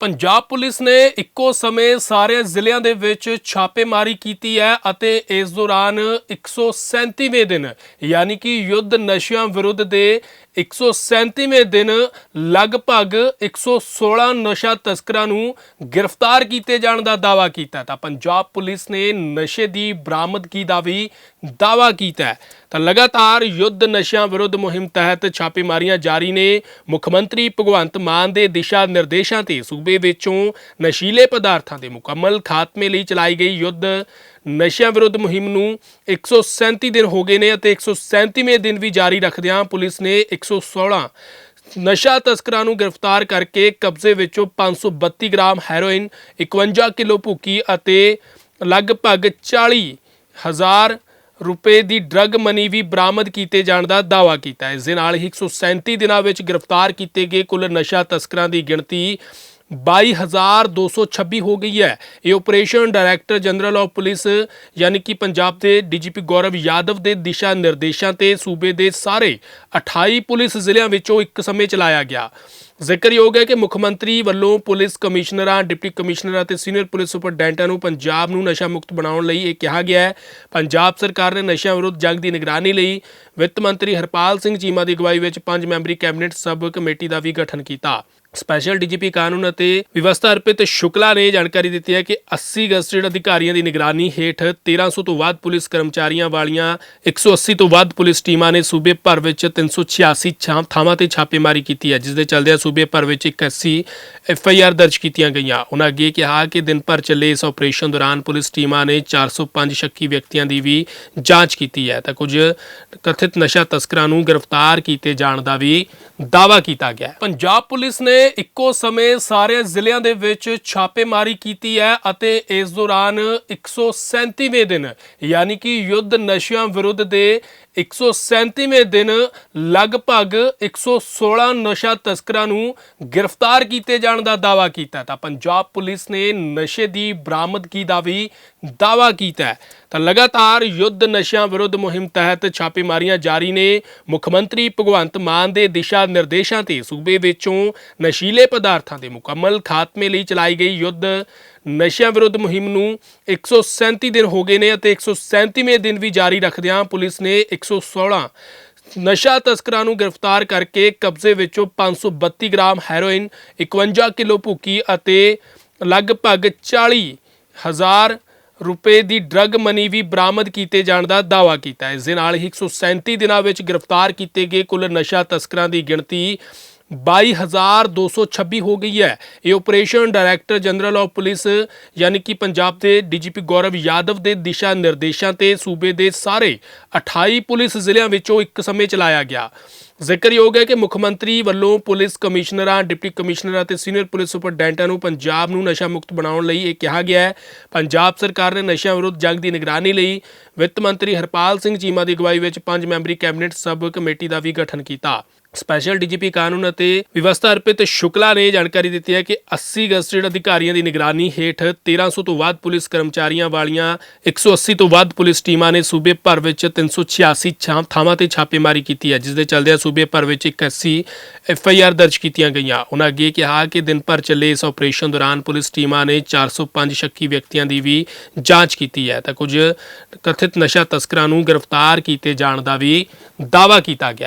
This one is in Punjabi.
ਪੰਜਾਬ ਪੁਲਿਸ ਨੇ ਇੱਕੋ ਸਮੇਂ ਸਾਰੇ ਜ਼ਿਲ੍ਹਿਆਂ ਦੇ ਵਿੱਚ ਛਾਪੇਮਾਰੀ ਕੀਤੀ ਹੈ ਅਤੇ ਇਸ ਦੌਰਾਨ 137ਵੇਂ ਦਿਨ, ਯਾਨੀ ਕਿ ਯੁੱਧ ਨਸ਼ਿਆਂ ਵਿਰੁੱਧ ਦੇ 137ਵੇਂ ਦਿਨ ਲਗਭਗ 116 ਨਸ਼ਾ ਤਸਕਰਾਂ ਨੂੰ ਗ੍ਰਿਫਤਾਰ ਕੀਤੇ ਜਾਣ ਦਾ ਦਾਅਵਾ ਕੀਤਾ ਤਾਂ ਪੰਜਾਬ ਪੁਲਿਸ ਨੇ ਨਸ਼ੇ ਦੀ ਬਰਾਮਦਗੀ ਦਾ ਵੀ ਦਾਅਵਾ ਕੀਤਾ ਤਾਂ ਲਗਾਤਾਰ ਯੁੱਧ ਨਸ਼ਿਆਂ ਵਿਰੁੱਧ ਮੁਹਿੰਮ ਤਹਿਤ ਛਾਪੇਮਾਰੀਆਂ ਜਾਰੀ ਨੇ। ਮੁੱਖ ਮੰਤਰੀ ਭਗਵੰਤ ਮਾਨ ਦੇ ਦਿਸ਼ਾ ਨਿਰਦੇਸ਼ਾਂ ਤੇ ਸੂਬੇ ਵਿੱਚੋਂ ਨਸ਼ੀਲੇ ਪਦਾਰਥਾਂ ਦੇ ਮੁਕੰਮਲ ਖਾਤਮੇ ਲਈ ਚਲਾਈ ਗਈ ਯੁੱਧ ਨਸ਼ਿਆਂ ਵਿਰੁੱਧ ਮੁਹਿੰਮ ਨੂੰ 137 ਦਿਨ ਹੋ ਗਏ ਨੇ ਅਤੇ 137ਵੇਂ ਦਿਨ ਵੀ ਜਾਰੀ ਰੱਖਦਿਆਂ ਪੁਲਿਸ ਨੇ 116 ਨਸ਼ਾ ਤਸਕਰਾਂ ਨੂੰ ਗ੍ਰਿਫਤਾਰ ਕਰਕੇ ਕਬਜ਼ੇ ਵਿੱਚੋਂ 532 ਗ੍ਰਾਮ ਹੈਰੋਇਨ 51 ਕਿਲੋ ਭੁੱਕੀ ਅਤੇ ਲਗਭਗ 40 ਹਜ਼ਾਰ ਰੁਪਏ ਦੀ ਡਰੱਗ ਮਨੀ ਵੀ ਬਰਾਮਦ ਕੀਤੇ ਜਾਣ ਦਾ ਦਾਅਵਾ ਕੀਤਾ ਹੈ। ਇਸ ਦੇ ਨਾਲ ਹੀ 137 ਦਿਨਾਂ ਵਿੱਚ ਗ੍ਰਿਫਤਾਰ ਕੀਤੇ ਗਏ ਕੁੱਲ ਨਸ਼ਾ ਤਸਕਰਾਂ ਦੀ ਗਿਣਤੀ 22226 ਹੋ ਗਈ ਹੈ। ਇਹ operation director general of police ਯਾਨੀ ਕਿ ਪੰਜਾਬ ਦੇ ਡੀਜੀਪੀ ਗੌਰਵ ਯਾਦਵ ਦੇ ਦਿਸ਼ਾ ਨਿਰਦੇਸ਼ਾਂ ਤੇ ਸੂਬੇ ਦੇ ਸਾਰੇ 28 ਪੁਲਿਸ ਜ਼ਿਲ੍ਹਿਆਂ ਵਿੱਚੋਂ ਇੱਕ ਸਮੇਂ ਚਲਾਇਆ ਗਿਆ। ਜ਼ਿਕਰਯੋਗ ਹੈ ਕਿ ਮੁੱਖ ਮੰਤਰੀ ਵੱਲੋਂ ਪੁਲਿਸ ਕਮਿਸ਼ਨਰਾਂ, ਡਿਪਟੀ ਕਮਿਸ਼ਨਰਾਂ ਅਤੇ ਸੀਨੀਅਰ ਪੁਲਿਸ ਸੁਪਰਡੈਂਟਾਂ ਨੂੰ ਪੰਜਾਬ ਨੂੰ ਨਸ਼ਾ ਮੁਕਤ ਬਣਾਉਣ ਲਈ ਇਹ ਕਿਹਾ ਗਿਆ ਹੈ। ਪੰਜਾਬ ਸਰਕਾਰ ਨੇ ਨਸ਼ਿਆਂ ਵਿਰੁੱਧ ਜੰਗ ਦੀ ਨਿਗਰਾਨੀ ਲਈ ਵਿੱਤ ਮੰਤਰੀ ਹਰਪਾਲ ਸਿੰਘ ਚੀਮਾ ਦੀ ਅਗਵਾਈ ਵਿੱਚ ਪੰਜ ਮੈਂਬਰੀ ਕੈਬਨਿਟ ਸਬ ਕਮੇਟੀ ਦਾ ਵੀ ਗਠਨ ਕੀਤਾ। ਸਪੈਸ਼ਲ ਡੀਜੀਪੀ ਕਾਨੂੰਨ ਅਤੇ ਵਿਵਸਥਾ ਅਰਪਿਤ ਸ਼ੁਕਲਾ ਨੇ ਜਾਣਕਾਰੀ ਦਿੱਤੀ ਹੈ ਕਿ 80 ਗਜ਼ਟਿਡ ਅਧਿਕਾਰੀਆਂ ਦੀ ਨਿਗਰਾਨੀ ਹੇਠ 1300 ਤੋਂ ਵੱਧ ਪੁਲਿਸ ਕਰਮਚਾਰੀਆਂ ਵਾਲੀਆਂ 180 ਤੋਂ ਵੱਧ ਪੁਲਿਸ ਟੀਮਾਂ ਨੇ ਸੂਬੇ ਭਰ ਵਿੱਚ 386 ਥਾਵਾਂ ਤੇ ਛਾਪੇਮਾਰੀ ਕੀਤੀ ਹੈ ਜਿਸ ਦੇ ਚੱਲਦਿਆਂ ਸੂਬੇ ਭਰ ਵਿੱਚ 81 ਐਫ ਆਈ ਆਰ ਦਰਜ ਕੀਤੀਆਂ ਗਈਆਂ। ਉਹਨਾਂ ਅੱਗੇ ਕਿਹਾ ਕਿ ਦਿਨ ਭਰ ਚੱਲੇ ਇਸ ਆਪਰੇਸ਼ਨ ਦੌਰਾਨ ਪੁਲਿਸ ਟੀਮਾਂ ਨੇ 405 ਸ਼ੱਕੀ ਵਿਅਕਤੀਆਂ ਦੀ ਵੀ ਜਾਂਚ ਕੀਤੀ ਹੈ। ਤਾਂ ਕੁਝ ਕਥਿਤ ਨਸ਼ਾ ਤਸਕਰਾਂ ਨੂੰ ਗ੍ਰਿਫਤਾਰ ਕੀਤੇ ਜਾਣ ਦਾ ਵੀ ਦਾਅਵਾ ਕੀਤਾ ਗਿਆ ਪੰਜਾਬ ਪੁਲਿਸ ਨੇ ਇੱਕੋ ਸਮੇਂ ਸਾਰੇ ਜ਼ਿਲ੍ਹਿਆਂ ਦੇ ਵਿੱਚ ਛਾਪੇਮਾਰੀ ਕੀਤੀ ਹੈ ਅਤੇ ਇਸ ਦੌਰਾਨ 137ਵੇਂ ਦਿਨ, ਯਾਨੀ ਕਿ ਯੁੱਧ ਨਸ਼ਿਆਂ ਵਿਰੁੱਧ ਦੇ 137ਵੇਂ ਦਿਨ ਲਗਭਗ 116 ਨਸ਼ਾ ਤਸਕਰਾਂ ਨੂੰ ਗ੍ਰਿਫਤਾਰ ਕੀਤੇ ਜਾਣ ਦਾ ਦਾਅਵਾ ਕੀਤਾ ਤਾਂ ਪੰਜਾਬ ਪੁਲਿਸ ਨੇ ਨਸ਼ੇ ਦੀ ਬਰਾਮਦਗੀ ਦਾ ਵੀ ਦਾਅਵਾ ਕੀਤਾ ਹੈ। ਤਾਂ ਲਗਾਤਾਰ ਯੁੱਧ ਨਸ਼ਿਆਂ ਵਿਰੁੱਧ ਮੁਹਿੰਮ ਤਹਿਤ ਛਾਪੇਮਾਰੀਆਂ ਜਾਰੀ ਨੇ ਮੁੱਖ ਮੰਤਰੀ ਭਗਵੰਤ ਮਾਨ ਦੇ ਦਿਸ਼ਾ ਨਿਰਦੇਸ਼ਾਂ ਤੇ ਸੂਬੇ ਵਿੱਚੋਂ ਨਸ਼ੀਲੇ ਪਦਾਰਥਾਂ ਦੇ ਮੁਕੰਮਲ ਖਾਤਮੇ ਲਈ ਚਲਾਈ ਗਈ ਯੁੱਧ ਨਸ਼ਿਆਂ ਵਿਰੁੱਧ ਮੁਹਿੰਮ ਨੂੰ 137 ਦਿਨ ਹੋ ਗਏ ਨੇ ਅਤੇ 137ਵੇਂ ਦਿਨ ਵੀ ਜਾਰੀ ਰੱਖਦਿਆਂ ਪੁਲਿਸ ਨੇ 116 ਨਸ਼ਾ ਤਸਕਰਾਂ ਨੂੰ ਗ੍ਰਿਫਤਾਰ ਕਰਕੇ ਕਬਜ਼ੇ ਵਿੱਚੋਂ 532 ਗ੍ਰਾਮ ਹੈਰੋਇਨ 51 ਕਿਲੋ ਭੁੱਕੀ ਅਤੇ ਲਗਭਗ 40 ਹਜ਼ਾਰ ਰੁਪਏ ਦੀ ਡਰੱਗ ਮਨੀ ਵੀ ਬਰਾਮਦ ਕੀਤੇ ਜਾਣ ਦਾ ਦਾਅਵਾ ਕੀਤਾ ਹੈ। ਇਸ ਦੇ ਨਾਲ ਹੀ 137 ਦਿਨਾਂ ਵਿੱਚ ਗ੍ਰਿਫਤਾਰ ਕੀਤੇ ਗਏ ਕੁੱਲ ਨਸ਼ਾ ਤਸਕਰਾਂ ਦੀ ਗਿਣਤੀ 22226 ਹੋ ਗਈ ਹੈ। ਇਹ operation director general of police ਯਾਨੀ ਕਿ ਪੰਜਾਬ ਦੇ ਡੀਜੀਪੀ ਗੌਰਵ ਯਾਦਵ ਦੇ ਦਿਸ਼ਾ ਨਿਰਦੇਸ਼ਾਂ ਤੇ ਸੂਬੇ ਦੇ ਸਾਰੇ 28 ਪੁਲਿਸ ਜ਼ਿਲ੍ਹਿਆਂ ਵਿੱਚੋਂ ਇੱਕ ਸਮੇਂ ਚਲਾਇਆ ਗਿਆ। ਜ਼ਿਕਰਯੋਗ ਹੈ ਕਿ ਮੁੱਖ ਮੰਤਰੀ ਵੱਲੋਂ ਪੁਲਿਸ ਕਮਿਸ਼ਨਰਾਂ, ਡਿਪਟੀ ਕਮਿਸ਼ਨਰਾਂ ਅਤੇ ਸੀਨੀਅਰ ਪੁਲਿਸ ਸੁਪਰਡੈਂਟਾਂ ਨੂੰ ਪੰਜਾਬ ਨੂੰ ਨਸ਼ਾ ਮੁਕਤ ਬਣਾਉਣ ਲਈ ਇਹ ਕਿਹਾ ਗਿਆ ਹੈ। ਪੰਜਾਬ ਸਰਕਾਰ ਨੇ ਨਸ਼ਿਆਂ ਵਿਰੁੱਧ ਜੰਗ ਦੀ ਨਿਗਰਾਨੀ ਲਈ ਵਿੱਤ ਮੰਤਰੀ ਹਰਪਾਲ ਸਿੰਘ ਚੀਮਾ ਦੀ ਅਗਵਾਈ ਵਿੱਚ ਪੰਜ ਮੈਂਬਰੀ ਕੈਬਨਿਟ ਸਬ ਕਮੇਟੀ ਦਾ ਵੀ ਗਠਨ ਕੀਤਾ। ਸਪੈਸ਼ਲ ਡੀਜੀਪੀ ਕਾਨੂੰਨ ਅਤੇ ਵਿਵਸਥਾ ਅਰਪਿਤ ਸ਼ੁਕਲਾ ਨੇ ਜਾਣਕਾਰੀ ਦਿੱਤੀ ਹੈ ਕਿ 80 ਗਜ਼ਟਿਡ ਅਧਿਕਾਰੀਆਂ ਦੀ ਨਿਗਰਾਨੀ ਹੇਠ 1300 ਤੋਂ ਵੱਧ ਪੁਲਿਸ ਕਰਮਚਾਰੀਆਂ ਵਾਲੀਆਂ 180 ਤੋਂ ਵੱਧ ਪੁਲਿਸ ਟੀਮਾਂ ਨੇ ਸੂਬੇ ਭਰ ਵਿੱਚ 386 ਛਾਂ, ਥਾਵਾਂ ਤੇ ਛਾਪੇਮਾਰੀ ਕੀਤੀ ਹੈ, ਜਿਸ ਦੇ ਚੱਲਦਿਆਂ ਸੂਬੇ ਭਰ ਵਿੱਚ 81 ਐਫ ਆਈ ਆਰ ਦਰਜ ਕੀਤੀਆਂ ਗਈਆਂ। ਉਹਨਾਂ ਅੱਗੇ ਕਿਹਾ ਕਿ ਦਿਨ ਭਰ ਚੱਲੇ ਇਸ ਆਪਰੇਸ਼ਨ ਦੌਰਾਨ ਪੁਲਿਸ ਟੀਮਾਂ ਨੇ 405 ਸ਼ੱਕੀ ਵਿਅਕਤੀਆਂ ਦੀ ਵੀ ਜਾਂਚ ਕੀਤੀ ਹੈ। ਤਾਂ ਕੁਝ ਕਥਿਤ ਨਸ਼ਾ ਤਸਕਰਾਂ ਨੂੰ ਗ੍ਰਿਫਤਾਰ ਕੀਤੇ ਜਾਣ ਦਾ ਵੀ ਦਾਅਵਾ ਕੀਤਾ ਗਿਆ ਹੈ।